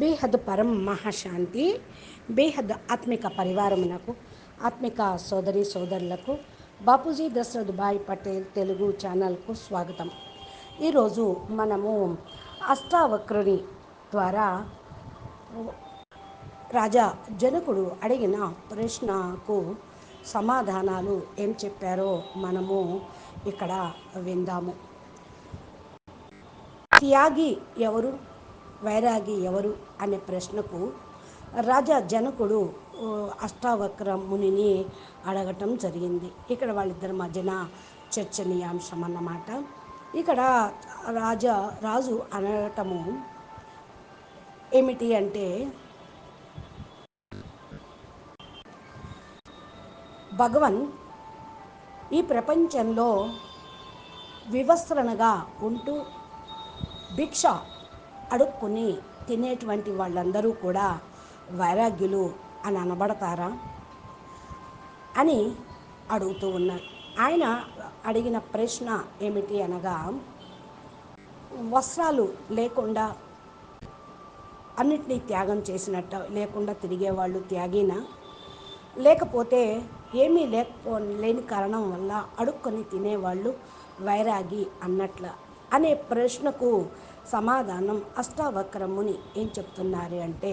బేహద్ పరం మహాశాంతి బేహద్ ఆత్మిక పరివారమునకు ఆత్మిక సోదరి సోదరులకు బాపూజీ దశరథ్ భాయ్ పటేల్ తెలుగు ఛానల్కు స్వాగతం. ఈరోజు మనము అష్టావక్రుని ద్వారా రాజా జనకుడు అడిగిన ప్రశ్నకు సమాధానాలు ఏం చెప్పారో మనము ఇక్కడ విందాము. త్యాగి ఎవరు? వైరాగి ఎవరు అనే ప్రశ్నకు రాజా జనకుడు అష్టావక్ర మునిని అడగటం జరిగింది. ఇక్కడ వాళ్ళిద్దరి మధ్యన చర్చనీయాంశం అన్నమాట ఇక్కడ రాజా రాజు అనటము ఏమిటి అంటే భగవన్ ఈ ప్రపంచంలో వివస్త్రణగా ఉంటూ భిక్ష అడుక్కుని తినేటువంటి వాళ్ళందరూ కూడా వైరాగ్యులు అని అనబడతారా అని అడుగుతూ ఉన్నారు. ఆయన అడిగిన ప్రశ్న ఏమిటి అనగా వస్త్రాలు లేకుండా అన్నిటినీ త్యాగం చేసినట్ట లేకుండా తిరిగేవాళ్ళు త్యాగినా? లేకపోతే ఏమీ లేకపో లేని కారణం వల్ల అడుక్కొని తినేవాళ్ళు వైరాగి అన్నట్ల? అనే ప్రశ్నకు సమాధానం అష్టావక్రముని ఏం చెప్తున్నారు అంటే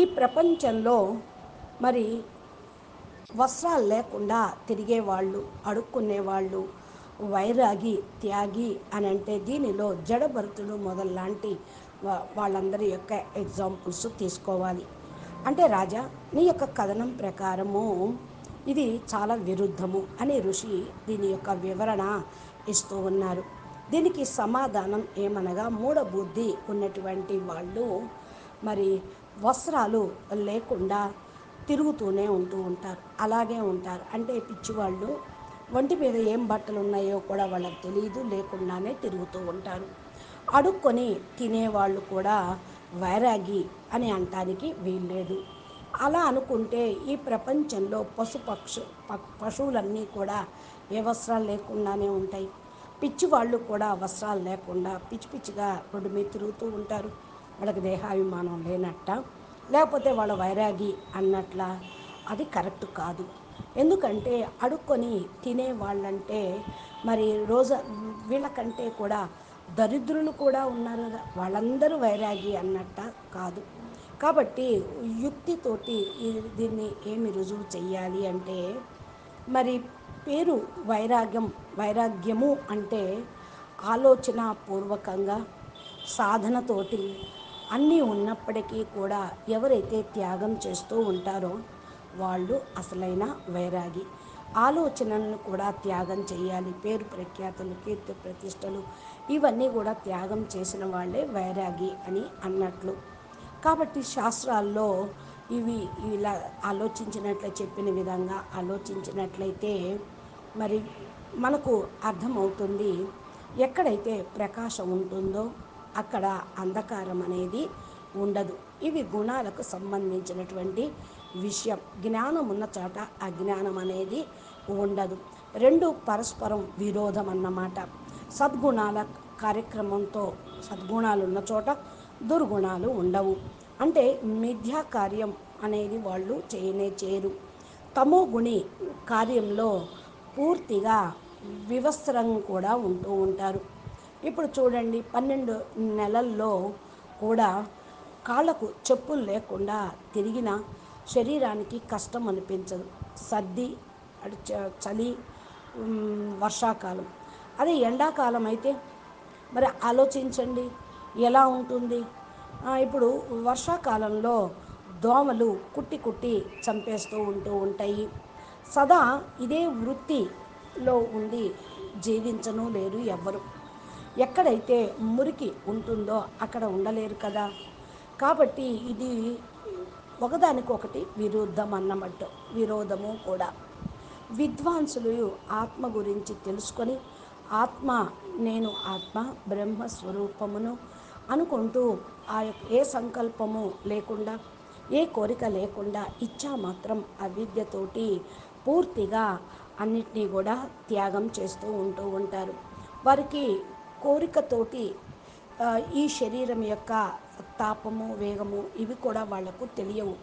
ఈ ప్రపంచంలో మరి వస్త్రాలు లేకుండా తిరిగేవాళ్ళు అడుక్కునేవాళ్ళు వైరాగి త్యాగి అని అంటే దీనిలో జడభరతుడు మొదలాంటి వాళ్ళందరి యొక్క ఎగ్జాంపుల్స్ తీసుకోవాలి. అంటే రాజా నీ యొక్క కథనం ప్రకారము ఇది చాలా విరుద్ధము అని ఋషి దీని యొక్క వివరణ ఇస్తూ ఉన్నారు. దీనికి సమాధానం ఏమనగా మూఢబుద్ధి ఉన్నటువంటి వాళ్ళు మరి వస్త్రాలు లేకుండా తిరుగుతూనే ఉంటూ ఉంటారు అలాగే ఉంటారు. అంటే పిచ్చివాళ్ళు ఒంటి మీద ఏం బట్టలు ఉన్నాయో కూడా వాళ్ళకి తెలియదు లేకుండానే తిరుగుతూ ఉంటారు. అడుక్కొని తినేవాళ్ళు కూడా వైరాగి అని అనటానికి వీల్లేదు. అలా అనుకుంటే ఈ ప్రపంచంలో పశుపక్షు ప- పశువులన్నీ కూడా ఏ వస్త్రాలు లేకుండానే ఉంటాయి. పిచ్చి వాళ్ళు కూడా వస్త్రాలు లేకుండా పిచ్చి పిచ్చిగా రోడ్డు మీద తిరుగుతూ ఉంటారు. వాళ్ళకి దేహాభిమానం లేనట్ట. లేకపోతే వాళ్ళ వైరాగి అన్నట్ల. అది కరెక్ట్ కాదు. ఎందుకంటే అడుక్కొని తినే వాళ్ళంటే మరి రోజు వీళ్ళకంటే కూడా దరిద్రులు కూడా ఉన్నారు. కదా వాళ్ళందరూ వైరాగి అన్నట్ట కాదు. కాబట్టి యుక్తితోటి దీన్ని ఏమి రుజువు చేయాలి అంటే మరి పేరు వైరాగ్యం. వైరాగ్యము అంటే ఆలోచన పూర్వకంగా సాధనతోటి అన్నీ ఉన్నప్పటికీ కూడా ఎవరైతే త్యాగం చేస్తూ ఉంటారో వాళ్ళు అసలైన వైరాగి. ఆలోచనలను కూడా త్యాగం చేయాలి. పేరు ప్రఖ్యాతులు కీర్తి ప్రతిష్టలు ఇవన్నీ కూడా త్యాగం చేసిన వాళ్ళే వైరాగి అని అన్నట్లు. కాబట్టి శాస్త్రాల్లో ఇవి ఇలా ఆలోచించినట్లు చెప్పిన విధంగా ఆలోచించినట్లయితే మరి మనకు అర్థమవుతుంది ఎక్కడైతే ప్రకాశం ఉంటుందో అక్కడ అంధకారం అనేది ఉండదు. ఇవి గుణాలకు సంబంధించినటువంటి విషయం. జ్ఞానం ఉన్న చోట అజ్ఞానం అనేది ఉండదు. రెండు పరస్పరం విరోధం అన్నమాట. సద్గుణాల కార్యక్రమంతో సద్గుణాలు ఉన్న చోట దుర్గుణాలు ఉండవు. అంటే మిథ్యా కార్యం అనేది వాళ్ళు చేయనే చేయరు. తమో గుణి కార్యంలో పూర్తిగా వివస్త్రం కూడా ఉంటూ ఉంటారు. ఇప్పుడు చూడండి పన్నెండు నెలల్లో కూడా కాళ్ళకు చెప్పులు లేకుండా తిరిగిన శరీరానికి కష్టం అనిపించదు. సర్ది చ- చలి వర్షాకాలం. అదే ఎండాకాలం అయితే మరి ఆలోచించండి ఎలా ఉంటుంది? ఇప్పుడు వర్షాకాలంలో దోమలు కుట్టి కుట్టి చంపేస్తూ ఉంటూ ఉంటాయి. సదా ఇదే వృత్తిలో ఉండి జీవించను లేరు ఎవ్వరు. ఎక్కడైతే మురికి ఉంటుందో అక్కడ ఉండలేరు కదా. కాబట్టి ఇది ఒకదానికొకటి విరుద్ధం అన్నమాట విరోధము కూడా. విద్వాంసులు ఆత్మ గురించి తెలుసుకొని ఆత్మ నేను ఆత్మ బ్రహ్మస్వరూపమును అనుకుంటూ ఆ యొక్క ఏ సంకల్పము లేకుండా ఏ కోరిక లేకుండా ఇచ్చా మాత్రం అవిద్యతోటి పూర్తిగా అన్నిటినీ కూడా త్యాగం చేస్తూ ఉంటూ ఉంటారు. వారికి కోరికతోటి ఈ శరీరం యొక్క తాపము వేగము ఇవి కూడా వాళ్ళకు తెలియవు.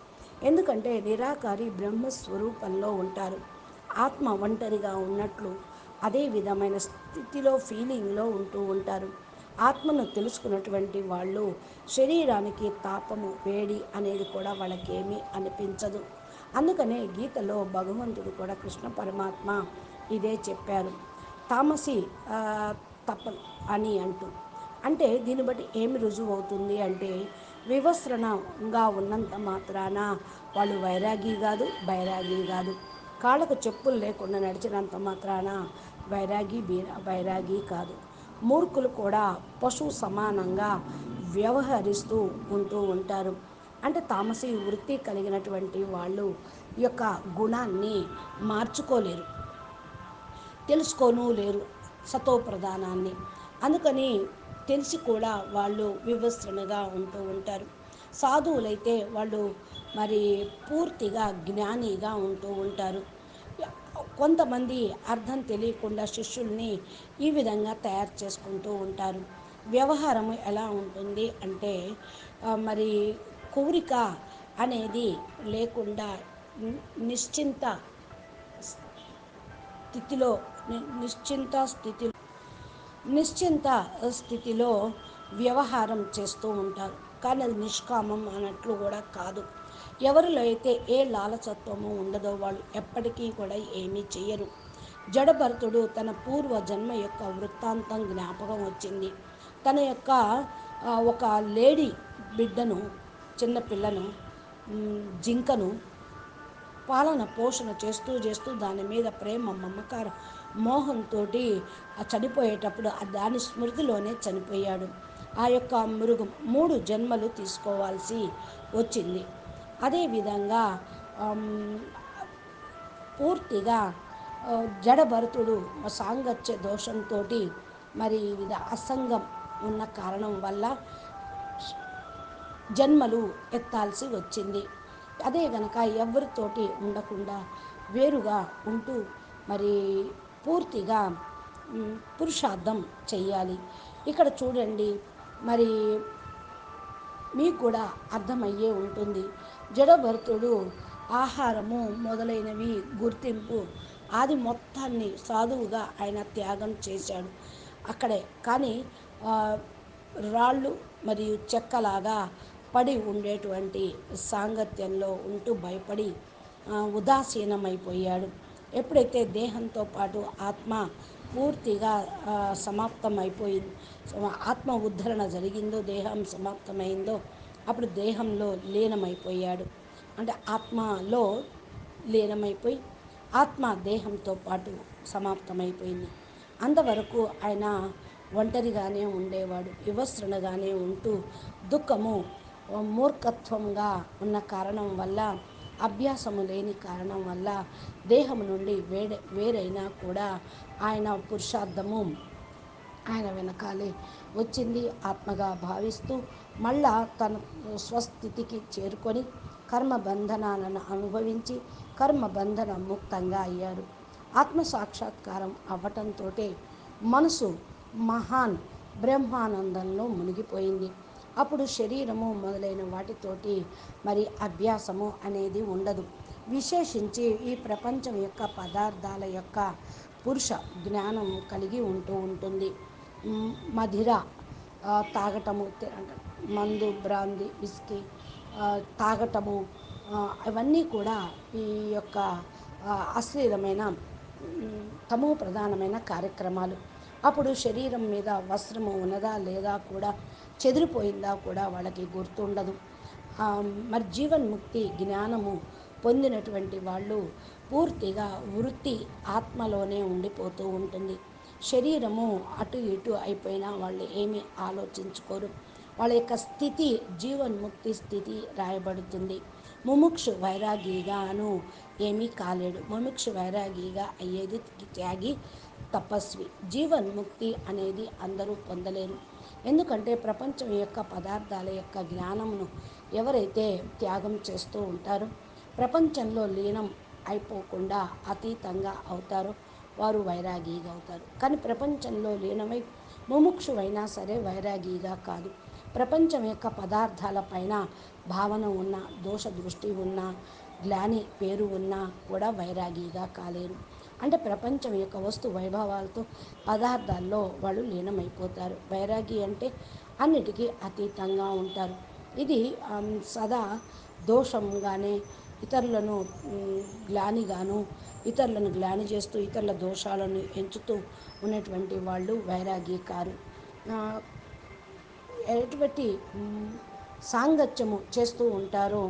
ఎందుకంటే నిరాకారి బ్రహ్మస్వరూపంలో ఉంటారు. ఆత్మ ఒంటరిగా ఉన్నట్లు అదే విధమైన స్థితిలో ఫీలింగ్లో ఉంటూ ఉంటారు. ఆత్మను తెలుసుకున్నటువంటి వాళ్ళు శరీరానికి తాపము వేడి అనేది కూడా వాళ్ళకేమీ అనిపించదు. అందుకనే గీతలో భగవంతుడు కూడా కృష్ణ పరమాత్మ ఇదే చెప్పారు. తామసి తప అని అంటూ. అంటే దీన్ని బట్టి ఏమి రుజువు అవుతుంది అంటే వివస్త్రణంగా ఉన్నంత మాత్రాన వాళ్ళు వైరాగి కాదు బైరాగి కాదు. కాళ్ళకు చెప్పులు లేకుండా నడిచినంత మాత్రాన వైరాగి బీర వైరాగి కాదు. మూర్ఖులు కూడా పశువు సమానంగా వ్యవహరిస్తూ ఉంటూ ఉంటారు. అంటే తామసి వృత్తి కలిగినటువంటి వాళ్ళు ఈ యొక్క గుణాన్ని మార్చుకోలేరు తెలుసుకోను లేరు సతో ప్రధానాన్ని అందుకని తెలిసి కూడా వాళ్ళు వివస్త్రణగా ఉంటూ ఉంటారు. సాధువులైతే వాళ్ళు మరి పూర్తిగా జ్ఞానిగా ఉంటూ ఉంటారు. కొంతమంది అర్థం తెలియకుండా శిష్యుల్ని ఈ విధంగా తయారు చేసుకుంటూ ఉంటారు. వ్యవహారం ఎలా ఉంటుంది అంటే మరి కోరిక అనేది లేకుండా నిశ్చింత స్థితిలో ని- నిశ్చింత స్థితిలో నిశ్చింత స్థితిలో వ్యవహారం చేస్తూ ఉంటారు. కానీ అది నిష్కామం అన్నట్లు కూడా కాదు. ఎవరిలో అయితే ఏ లాలసత్వము ఉండదో వాళ్ళు ఎప్పటికీ కూడా ఏమీ చేయరు జడభరతుడు తన పూర్వ జన్మ యొక్క వృత్తాంతం జ్ఞాపకం వచ్చింది. తన యొక్క ఒక లేడీ బిడ్డను చిన్న పిల్లను జింకను పాలన పోషణ చేస్తూ చేస్తూ దాని మీద ప్రేమ మమకారం మోహంతో చనిపోయేటప్పుడు దాని స్మృతిలోనే చనిపోయాడు. ఆ యొక్క మృగం మూడు జన్మలు తీసుకోవాల్సి వచ్చింది. అదేవిధంగా పూర్తిగా జడభరతుడు సాంగత్య దోషంతో మరి వివిధ అసంగం ఉన్న కారణం వల్ల జన్మలు ఎత్తాల్సి వచ్చింది. అదే గనక ఎవరితోటి ఉండకుండా వేరుగా ఉంటూ మరి పూర్తిగా పురుషార్థం చెయ్యాలి. ఇక్కడ చూడండి మరి మీకు కూడా అర్థమయ్యే ఉంటుంది. జడభరతుడు ఆహారము మొదలైనవి గుర్తింపు అది మొత్తాన్ని సాధువుగా ఆయన త్యాగం చేశాడు. అక్కడే కానీ రాళ్ళు మరియు చెక్కలాగా పడి ఉండేటువంటి సాంగత్యంలో ఉంటూ భయపడి ఉదాసీనమైపోయాడు. ఎప్పుడైతే దేహంతో పాటు ఆత్మ పూర్తిగా సమాప్తం అయిపోయింది ఆత్మ ఉద్ధరణ జరిగిందో దేహం సమాప్తమైందో అప్పుడు దేహంలో లీనమైపోయాడు. అంటే ఆత్మలో లీనమైపోయి ఆత్మ దేహంతో పాటు సమాప్తమైపోయింది. అంతవరకు ఆయన ఒంటరిగానే ఉండేవాడు వివస్త్రణగానే ఉంటూ దుఃఖము మూర్ఖత్వంగా ఉన్న కారణం వల్ల అభ్యాసము లేని కారణం వల్ల దేహము నుండి వేడే వేరైనా కూడా ఆయన పురుషార్థము ఆయన వెనకాలే వచ్చింది ఆత్మగా భావిస్తూ మళ్ళా తన స్వస్థితికి చేరుకొని కర్మ బంధనాలను అనుభవించి కర్మ బంధన ముక్తంగా అయ్యారు ఆత్మ సాక్షాత్కారం అవ్వటంతో మనసు మహాన్ బ్రహ్మానందంలో మునిగిపోయింది. అప్పుడు శరీరము మొదలైన వాటితోటి మరి అభ్యాసము అనేది ఉండదు. విశేషించి ఈ ప్రపంచం యొక్క పదార్థాల యొక్క పురుష జ్ఞానం కలిగి ఉంటూ ఉంటుంది. మధిర తాగటము మందు బ్రాంది విస్కీ తాగటము అవన్నీ కూడా ఈ యొక్క అశ్లీలమైన తమో ప్రధానమైన కార్యక్రమాలు. అప్పుడు శరీరం మీద వస్త్రము ఉన్నదా లేదా కూడా చెదిరిపోయిందా కూడా వాళ్ళకి గుర్తుండదు. మరి జీవన్ముక్తి జ్ఞానము పొందినటువంటి వాళ్ళు పూర్తిగా వృత్తి ఆత్మలోనే ఉండిపోతూ ఉంటుంది. శరీరము అటు ఇటు అయిపోయినా వాళ్ళు ఏమీ ఆలోచించుకోరు. వాళ్ళ యొక్క స్థితి జీవన్ముక్తి స్థితి రాయబడుతుంది. ముముక్షు వైరాగిగాను ఏమీ కాలేడు ముముక్షు వైరాగిగా అయ్యేది త్యాగి తపస్వి. జీవన్ముక్తి అనేది అందరూ పొందలేరు. ఎందుకంటే ప్రపంచం యొక్క పదార్థాల యొక్క జ్ఞానమును ఎవరైతే త్యాగం చేస్తూ ఉంటారో ప్రపంచంలో లీనం అయిపోకుండా అతీతంగా అవుతారో వారు వైరాగిగా అవుతారు. కానీ ప్రపంచంలో లీనమై ముముక్షువైనా సరే వైరాగిగా కాదు. ప్రపంచం యొక్క పదార్థాలపైన భావన ఉన్న దోష దృష్టి ఉన్న గ్లాని పేరు ఉన్నా కూడా వైరాగిగా కాలేరు. అంటే ప్రపంచం యొక్క వస్తు వైభవాలతో పదార్థాల్లో వాళ్ళు లీనమైపోతారు. వైరాగి అంటే అన్నిటికీ అతీతంగా ఉంటారు. ఇది సదా దోషంగానే ఇతరులను గ్లానిగాను ఇతరులను గ్లాని చేస్తూ ఇతరుల దోషాలను ఎంచుతూ ఉన్నటువంటి వాళ్ళు వైరాగి కారు. ఎటువంటి సాంగత్యము చేస్తూ ఉంటారో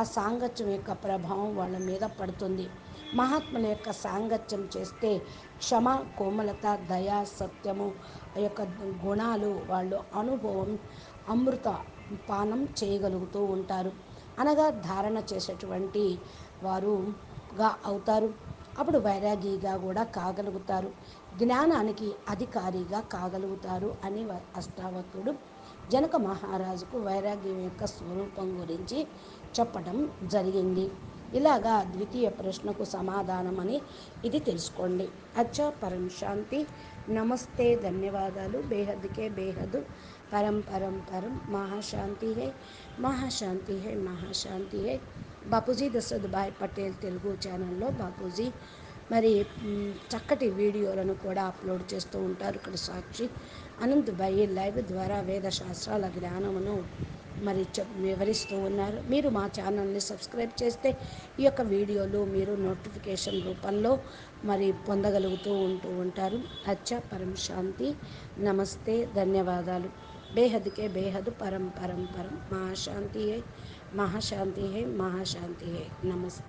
ఆ సాంగత్యం యొక్క ప్రభావం వాళ్ళ మీద పడుతుంది. మహాత్ముల యొక్క సాంగత్యం చేస్తే క్షమ కోమలత దయ సత్యము ఆ యొక్క గుణాలు వాళ్ళు అనుభవం అమృత పానం చేయగలుగుతూ ఉంటారు. అనగా ధారణ చేసేటువంటి వారుగా అవుతారు. అప్పుడు వైరాగిగా కూడా కాగలుగుతారు. జ్ఞానానికి అధికారిగా కాగలుగుతారు అని అష్టావకుడు జనక మహారాజుకు వైరాగ్యం యొక్క స్వరూపం గురించి చెప్పడం జరిగింది. ఇలాగా ద్వితీయ ప్రశ్నకు సమాధానం అని ఇది తెలుసుకోండి. అచ్చా పరం శాంతి. నమస్తే ధన్యవాదాలు. బేహద్కే బేహద్. పరం పరం పరం. మహాశాంతి హే. మహాశాంతి హే మహాశాంతి హే. బాపూజీ దశరథ్ భాయ్ పటేల్ తెలుగు ఛానల్లో బాపూజీ. మరి చక్కటి వీడియోలను కూడా అప్లోడ్ చేస్తూ ఉంటారు. ఇక్కడ సాక్షి అనంత్ భాయ్ లైవ్ ద్వారా వేద శాస్త్రాల జ్ఞానమును మరి చెప్ వివరిస్తూ ఉన్నారు. మీరు మా ఛానల్ని సబ్స్క్రైబ్ చేస్తే ఈ యొక్క వీడియోలు మీరు నోటిఫికేషన్ రూపంలో మరి పొందగలుగుతూ ఉంటూ ఉంటారు. అచ్చ పరం శాంతి. నమస్తే. ధన్యవాదాలు. బేహద్కే బేహద్ పరం పరం పరం. మహాశాంతి హై మహాశాంతి మహాశాంతి నమస్తే.